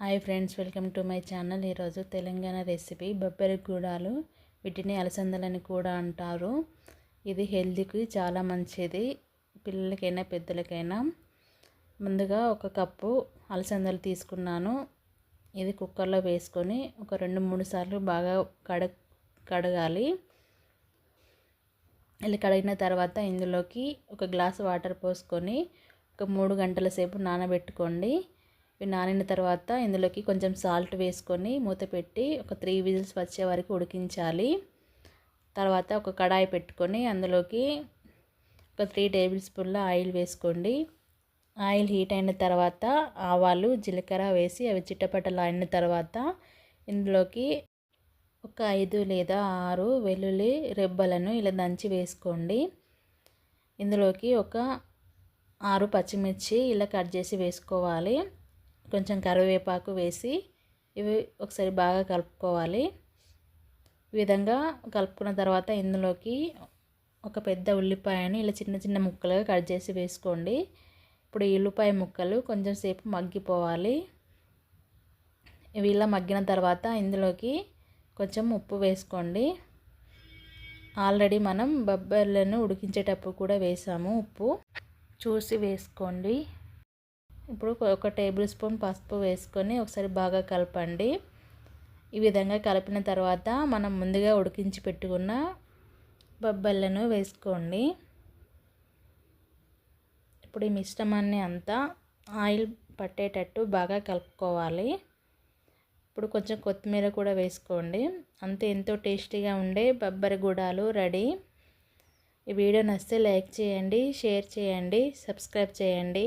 Hi friends welcome to my channel. ఈరోజు Telangana recipe బొబ్బరి గూడాలు. వీటిని అలసందలని కూడా అంటారు. ఇది హెల్తీకి చాలా మంచిది. పిల్లలకైనా పెద్దలకైనా. ముందుగా ఒక కప్పు అలసందలు తీసుకున్నాను. ఇది కుక్కర్లో వేసుకొని ఒక రెండు మూడు సార్లు బాగా కడ కడగాలి. ఇలా కడిగిన తర్వాత ఇందులోకి ఒక గ్లాస్ వాటర్ పోసుకొని ఒక మూడు గంటల సేపు నానబెట్టుకోండి. ఇవి నానిన తర్వాత ఇందులోకి కొంచెం సాల్ట్ వేసుకొని మూత పెట్టి ఒక త్రీ విజిల్స్ వచ్చే వరకు ఉడికించాలి. తర్వాత ఒక కడాయి పెట్టుకొని అందులోకి ఒక త్రీ టేబుల్ స్పూన్ల ఆయిల్ వేసుకోండి. ఆయిల్ హీట్ అయిన తర్వాత ఆవాలు జీలకర్ర వేసి అవి చిట్టపట్టలు అయిన తర్వాత ఇందులోకి ఒక ఐదు లేదా ఆరు వెల్లుల్లి రెబ్బలను ఇలా దంచి వేసుకోండి. ఇందులోకి ఒక ఆరు పచ్చిమిర్చి ఇలా కట్ చేసి వేసుకోవాలి. కొంచెం కరివేపాకు వేసి ఇవి ఒకసారి బాగా కలుపుకోవాలి. ఈ విధంగా కలుపుకున్న తర్వాత ఇందులోకి ఒక పెద్ద ఉల్లిపాయని ఇలా చిన్న చిన్న ముక్కలుగా కట్ చేసి వేసుకోండి. ఇప్పుడు ఈ ఉల్లిపాయ ముక్కలు కొంచెం సేపు మగ్గిపోవాలి. ఇవి ఇలా మగ్గిన తర్వాత ఇందులోకి కొంచెం ఉప్పు వేసుకోండి. ఆల్రెడీ మనం బొబ్బర్లను ఉడికించేటప్పుడు కూడా వేసాము ఉప్పు. చూసి వేసుకోండి. ఇప్పుడు ఒక టేబుల్ స్పూన్ పసుపు వేసుకొని ఒకసారి బాగా కలపండి. ఈ విధంగా కలిపిన తర్వాత మనం ముందుగా ఉడికించి పెట్టుకున్న బొబ్బర్లను వేసుకోండి. ఇప్పుడు ఈ మిశ్రమాన్ని అంతా ఆయిల్ పట్టేటట్టు బాగా కలుపుకోవాలి. ఇప్పుడు కొంచెం కొత్తిమీర కూడా వేసుకోండి. అంతే ఎంతో టేస్టీగా ఉండే బొబ్బరి గుడాలు రెడీ. ఈ వీడియో నచ్చితే లైక్ చేయండి షేర్ చేయండి సబ్స్క్రైబ్ చేయండి.